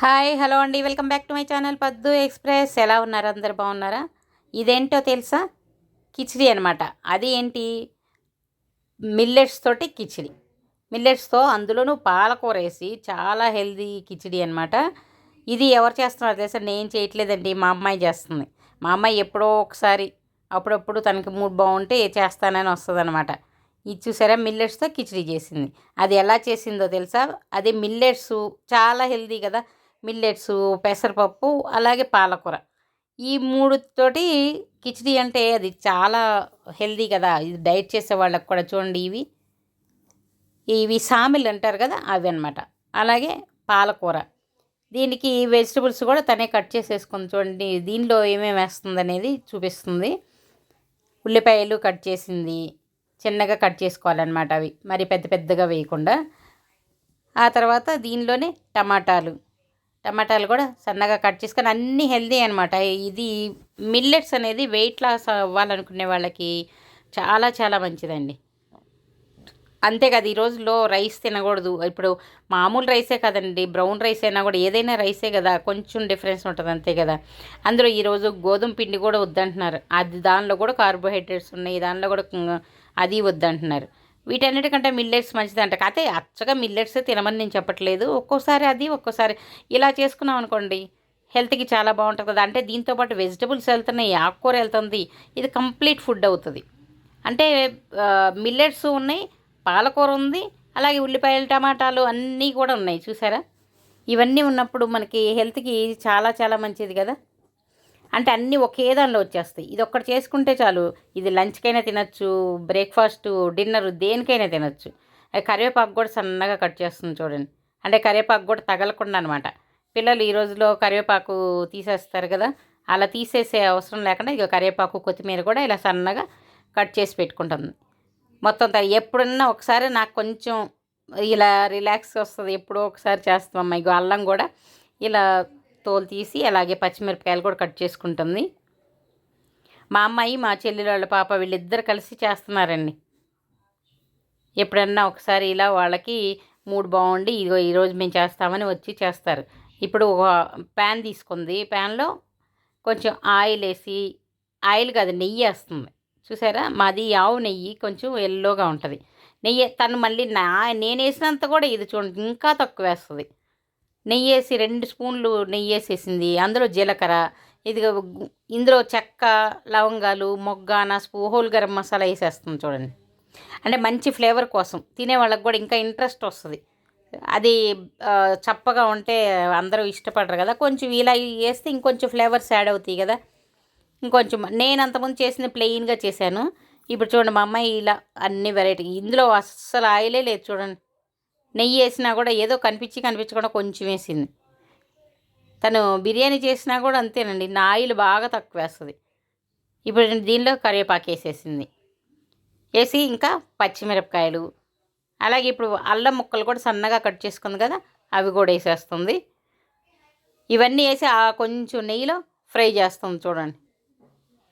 Hi hello అండి. Welcome back to my channel Paddu express. ఎలా ఉన్నారు? అందరు బాగున్నారా? ఇదేంటో తెలుసా? కిచిడి అనమాట అది ఏంటి? మిల్లెట్స్ తోటి కిచిడి. మిల్లెట్స్తో అందులోనూ పాలకూర వేసి చాలా హెల్దీ కిచిడి అనమాట ఇది ఎవరు చేస్తున్నారు తెలుసా? నేను చేయట్లేదండి. మా అమ్మాయి చేస్తుంది. మా అమ్మాయి ఎప్పుడో ఒకసారి అప్పుడప్పుడు తనకి మూడ్ బాగుంటే చేస్తానని వస్తుంది అనమాట ఇది చూసారా? మిల్లెట్స్తో కిచిడి చేసింది. అది ఎలా చేసిందో తెలుసా? అది మిల్లెట్స్ చాలా హెల్దీ కదా. మిల్లెట్స్ పెసరపప్పు అలాగే పాలకూర. ఈ మూడు తోటి కిచిడి అంటే అది చాలా హెల్దీ కదా. ఇది డైట్ చేసే వాళ్ళకి కూడా చూడండి ఇవి. ఇవి సామిల్ అంటారు కదా అవి అనమాట అలాగే పాలకూర. దీనికి వెజిటబుల్స్ కూడా తనే కట్ చేసేసుకుని చూడండి. దీనిలో ఏమేమి వేస్తుంది అనేది చూపిస్తుంది. ఉల్లిపాయలు కట్ చేసింది. చిన్నగా కట్ చేసుకోవాలన్నమాట అవి. మరి పెద్ద పెద్దగా వేయకుండా. ఆ తర్వాత దీనిలోనే టమాటాలు. టమాటాలు కూడా సన్నగా కట్ చేసుకొని అన్నీ హెల్దీ అనమాట ఇది మిల్లెట్స్ అనేది వెయిట్ లాస్ అవ్వాలనుకునే వాళ్ళకి చాలా చాలా మంచిదండి. అంతే కదా ఈ రోజుల్లో రైస్ తినకూడదు. ఇప్పుడు మామూలు రైసే కదండి బ్రౌన్ రైస్ అయినా కూడా ఏదైనా రైసే కదా కొంచెం డిఫరెన్స్ ఉంటుంది అంతే కదా. అందులో ఈరోజు గోధుమ పిండి కూడా వద్దంటున్నారు. అది దానిలో కూడా కార్బోహైడ్రేట్స్ ఉన్నాయి దానిలో కూడా అది వద్దంటున్నారు. వీటన్నిటికంటే మిల్లెట్స్ మంచిది అంట కాకపోతే అచ్చగా మిల్లెట్స్ తినమని నేను చెప్పట్లేదు. ఒక్కోసారి అది ఒక్కోసారి ఇలా చేసుకున్నాం అనుకోండి హెల్త్కి చాలా బాగుంటుంది. కదా అంటే దీంతోపాటు వెజిటబుల్స్ వెళ్తున్నాయి ఆకుకూర వెళ్తుంది. ఇది కంప్లీట్ ఫుడ్ అవుతుంది. అంటే మిల్లెట్స్ ఉన్నాయి పాలకూర ఉంది అలాగే ఉల్లిపాయలు టమాటాలు అన్నీ కూడా ఉన్నాయి. చూసారా? ఇవన్నీ ఉన్నప్పుడు మనకి హెల్త్కి చాలా చాలా మంచిది కదా. అంటే అన్నీ ఒకే దానిలో వచ్చేస్తాయి. ఇది ఒక్కటి చేసుకుంటే చాలు. ఇది లంచ్కైనా తినచ్చు బ్రేక్ఫాస్ట్ డిన్నర్ దేనికైనా తినచ్చు. కరివేపాకు కూడా సన్నగా కట్ చేస్తుంది చూడండి. అంటే కరివేపాకు కూడా తగలకుండా అనమాట పిల్లలు ఈ రోజులో కరివేపాకు తీసేస్తారు కదా అలా తీసేసే అవసరం లేకుండా ఇక కరివేపాకు కొత్తిమీర కూడా ఇలా సన్నగా కట్ చేసి పెట్టుకుంటుంది. మొత్తం ఎప్పుడన్నా ఒకసారి నాకు కొంచెం ఇలా రిలాక్స్ వస్తుంది. ఎప్పుడో ఒకసారి చేస్తామమ్మా ఇగో అల్లం కూడా ఇలా తోలు తీసి అలాగే పచ్చిమిరపకాయలు కూడా కట్ చేసుకుంటుంది. మా అమ్మాయి మా చెల్లెలు వాళ్ళ పాప వీళ్ళిద్దరు కలిసి చేస్తున్నారండి. ఎప్పుడన్నా ఒకసారి ఇలా వాళ్ళకి మూడు బాగుండి ఇదిగో ఈరోజు మేము చేస్తామని వచ్చి చేస్తారు. ఇప్పుడు ఒక ప్యాన్ తీసుకుంది. ప్యాన్లో కొంచెం ఆయిల్ వేసి ఆయిల్ కాదు నెయ్యి వేస్తుంది. చూసారా? మాది ఆవు నెయ్యి కొంచెం ఎల్లోగా ఉంటుంది. నెయ్యి తను మళ్ళీ నా నేను వేసినంత కూడా ఇది చూడండి ఇంకా తక్కువ వేస్తుంది. నెయ్యి వేసి రెండు స్పూన్లు నెయ్యి వేసేసింది అందులో జీలకర్ర ఇది ఇందులో చెక్క లవంగాలు మొగ్గాన స్పూహోల్ హోల్ గరం మసాలా వేసేస్తుంది చూడండి. అంటే మంచి ఫ్లేవర్ కోసం. తినే వాళ్ళకి కూడా ఇంకా ఇంట్రెస్ట్ వస్తుంది. అది చప్పగా ఉంటే అందరూ ఇష్టపడరు కదా. కొంచెం ఇలా వేస్తే ఇంకొంచెం ఫ్లేవర్స్ యాడ్ అవుతాయి కదా. ఇంకొంచెం నేను అంతకుముందు చేసింది ప్లెయిన్గా చేశాను. ఇప్పుడు చూడండి మా అమ్మాయి ఇలా అన్ని వెరైటీ ఇందులో అస్సలు ఆయిలే లేదు చూడండి. నెయ్యి వేసినా కూడా ఏదో కనిపించి కనిపించకుండా కొంచెం వేసింది. తను బిర్యానీ చేసినా కూడా అంతేనండి. నా ఆయిల్ బాగా తక్కువ వేస్తుంది. ఇప్పుడు దీనిలో కరివేపాకు వేసేసింది. వేసి ఇంకా పచ్చిమిరపకాయలు అలాగే ఇప్పుడు అల్లం ముక్కలు కూడా సన్నగా కట్ చేసుకుంది కదా అవి కూడా వేసేస్తుంది. ఇవన్నీ వేసి ఆ కొంచెం నెయ్యిలో ఫ్రై చేస్తుంది చూడండి.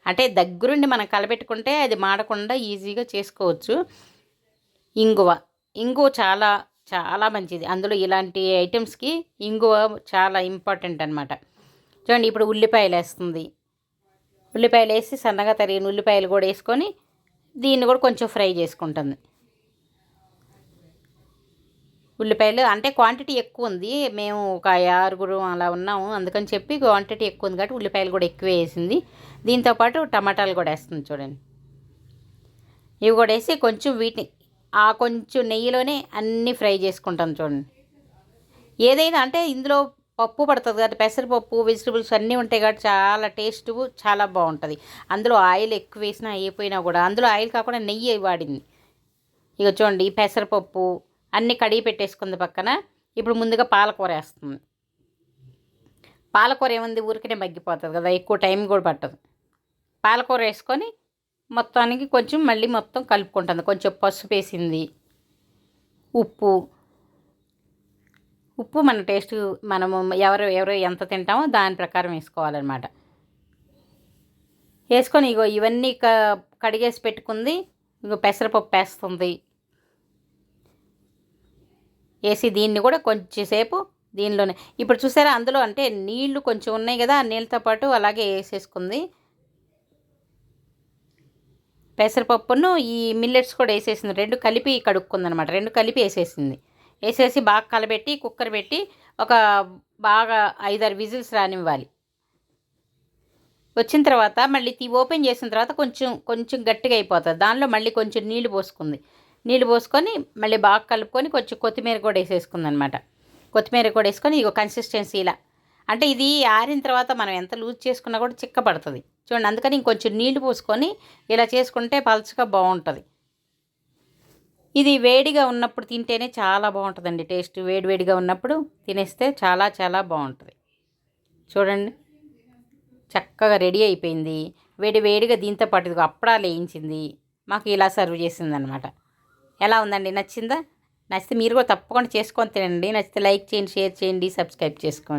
అంటే దగ్గరుండి మనం కలపెట్టుకుంటే అది మాడకుండా ఈజీగా చేసుకోవచ్చు. ఇంగువ. ఇంగువ చాలా చాలా మంచిది. అందులో ఇలాంటి ఐటమ్స్కి ఇంగువ చాలా ఇంపార్టెంట్ అనమాట చూడండి ఇప్పుడు ఉల్లిపాయలు వేస్తుంది. ఉల్లిపాయలు వేసి సన్నగా తరిగిన ఉల్లిపాయలు కూడా వేసుకొని దీన్ని కూడా కొంచెం ఫ్రై చేసుకుంటుంది. ఉల్లిపాయలు అంటే క్వాంటిటీ ఎక్కువ ఉంది. మేము ఒక ఆరుగురు అలా ఉన్నాము. అందుకని చెప్పి క్వాంటిటీ ఎక్కువ ఉంది కాబట్టి ఉల్లిపాయలు కూడా ఎక్కువ వేసింది. దీంతోపాటు టమాటాలు కూడా వేస్తుంది చూడండి. ఇవి కూడా వేసి కొంచెం వీటిని ఆ కొంచెం నెయ్యిలోనే అన్నీ ఫ్రై చేసుకుంటాను చూడండి. ఏదైనా అంటే ఇందులో పప్పు పడుతుంది కదా పెసరపప్పు వెజిటబుల్స్ అన్నీ ఉంటాయి కాబట్టి చాలా టేస్ట్ చాలా బాగుంటుంది. అందులో ఆయిల్ ఎక్కువ వేసినా అయిపోయినా కూడా అందులో ఆయిల్ కాకుండా నెయ్యి వాడింది. ఇక చూడండి పెసరపప్పు అన్నీ కడిగి పెట్టేసుకుంది పక్కన. ఇప్పుడు ముందుగా పాలకూర వేస్తుంది. పాలకూర ఏముంది? ఊరికనే మగ్గిపోతుంది కదా ఎక్కువ టైం కూడా పట్టదు. పాలకూర వేసుకొని మొత్తానికి కొంచెం మళ్ళీ మొత్తం కలుపుకుంటుంది. కొంచెం పసుపు వేసింది. ఉప్పు. ఉప్పు మన టేస్ట్ మనము ఎవరు ఎవరు ఎంత తింటామో దాని ప్రకారం వేసుకోవాలన్నమాట. వేసుకొని ఇగో ఇవన్నీ క కడిగేసి పెట్టుకుంది. ఇగో పెసరపప్పు వేస్తుంది వేసి దీన్ని కూడా కొంచెంసేపు దీనిలోనే. ఇప్పుడు చూసారా అందులో అంటే నీళ్ళు కొంచెం ఉన్నాయి కదా ఆ నీళ్ళతో పాటు అలాగే వేసేసుకుంది. పెసరపప్పును ఈ మిల్లెట్స్ కూడా వేసేసింది. రెండు కలిపి కడుక్కుందనమాట రెండు కలిపి వేసేసింది. వేసేసి బాగా కలబెట్టి కుక్కర్ పెట్టి ఒక బాగా ఐదారు విజిల్స్ రానివ్వాలి. వచ్చిన తర్వాత మళ్ళీ తీ ఓపెన్ చేసిన తర్వాత కొంచెం కొంచెం గట్టిగా అయిపోతుంది. దానిలో మళ్ళీ కొంచెం నీళ్ళు పోసుకుంది. నీళ్ళు పోసుకొని మళ్ళీ బాగా కలుపుకొని కొంచెం కొత్తిమీర కూడా వేసేసుకుంది అనమాట కొత్తిమీర కూడా వేసుకొని ఇగో కన్సిస్టెన్సీ ఇలా అంటే ఇది ఆరిన తర్వాత మనం ఎంత లూజ్ చేసుకున్నా కూడా చిక్కపడుతుంది చూడండి అందుకని ఇంకొంచెం నీళ్ళు పోసుకొని ఇలా చేసుకుంటే పలుచగా బాగుంటుంది. ఇది వేడిగా ఉన్నప్పుడు తింటేనే చాలా బాగుంటుందండి టేస్ట్. వేడివేడిగా ఉన్నప్పుడు తినేస్తే చాలా చాలా బాగుంటుంది. చూడండి చక్కగా రెడీ అయిపోయింది. వేడి వేడిగా దీంతో పాటు అప్పుడా అప్పడాలు వేయించింది. మాకు ఇలా సర్వ్ చేసిందనమాట. ఎలా ఉందండి? నచ్చిందా? నచ్చితే మీరు కూడా తప్పకుండా చేసుకొని తినండి. నచ్చితే లైక్ చేయండి షేర్ చేయండి సబ్స్క్రైబ్ చేసుకోండి.